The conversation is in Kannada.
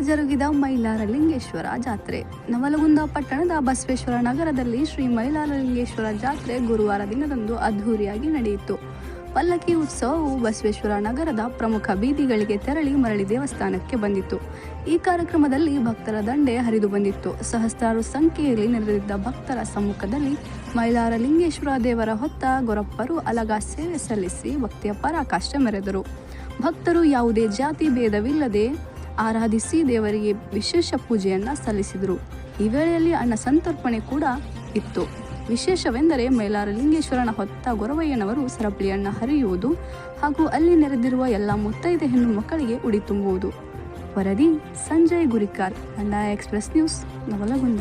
ಜರುಗಿದ ಮೈಲಾರ ಲಿಂಗೇಶ್ವರ ಜಾತ್ರೆ. ನವಲಗುಂದ ಪಟ್ಟಣದ ಬಸವೇಶ್ವರ ನಗರದಲ್ಲಿ ಶ್ರೀ ಮೈಲಾರ ಲಿಂಗೇಶ್ವರ ಜಾತ್ರೆ ಗುರುವಾರ ದಿನದಂದು ಅದ್ಧೂರಿಯಾಗಿ ನಡೆಯಿತು. ಪಲ್ಲಕ್ಕಿ ಉತ್ಸವವು ಬಸವೇಶ್ವರ ನಗರದ ಪ್ರಮುಖ ಬೀದಿಗಳಿಗೆ ತೆರಳಿ ಮರಳಿ ದೇವಸ್ಥಾನಕ್ಕೆ ಬಂದಿತು. ಈ ಕಾರ್ಯಕ್ರಮದಲ್ಲಿ ಭಕ್ತರ ದಂಡೆ ಹರಿದು ಬಂದಿತ್ತು. ಸಹಸ್ರಾರು ಸಂಖ್ಯೆಯಲ್ಲಿ ನೆರೆದಿದ್ದ ಭಕ್ತರ ಸಮ್ಮುಖದಲ್ಲಿ ಮೈಲಾರಲಿಂಗೇಶ್ವರ ದೇವರ ಹೊತ್ತ ಗೊರಪ್ಪರು ಅಲಗ ಸೇವೆ ಸಲ್ಲಿಸಿ ಭಕ್ತಿಯ ಪರಾಕಾಷ್ಠೆ ಮೆರೆದರು. ಭಕ್ತರು ಯಾವುದೇ ಜಾತಿ ಭೇದವಿಲ್ಲದೆ ಆರಾಧಿಸಿ ದೇವರಿಗೆ ವಿಶೇಷ ಪೂಜೆಯನ್ನ ಸಲ್ಲಿಸಿದರು. ಈ ವೇಳೆಯಲ್ಲಿ ಅಣ್ಣ ಸಂತರ್ಪಣೆ ಕೂಡ ಇತ್ತು. ವಿಶೇಷವೆಂದರೆ ಮೈಲಾರಲಿಂಗೇಶ್ವರನ ಹೊತ್ತ ಗೊರವಯ್ಯನವರು ಸರಪಳಿಯನ್ನ ಹರಿಯುವುದು ಹಾಗೂ ಅಲ್ಲಿ ನೆರೆದಿರುವ ಎಲ್ಲ ಮುತ್ತೈದ ಹೆಣ್ಣು ಮಕ್ಕಳಿಗೆ ಉಡಿ ತುಂಬುವುದು. ವರದಿ ಸಂಜಯ್ ಗುರಿಕಾರ್ ಕಂದಾಯ ಎಕ್ಸ್ಪ್ರೆಸ್ ನ್ಯೂಸ್, ನವಲಗುಂದ.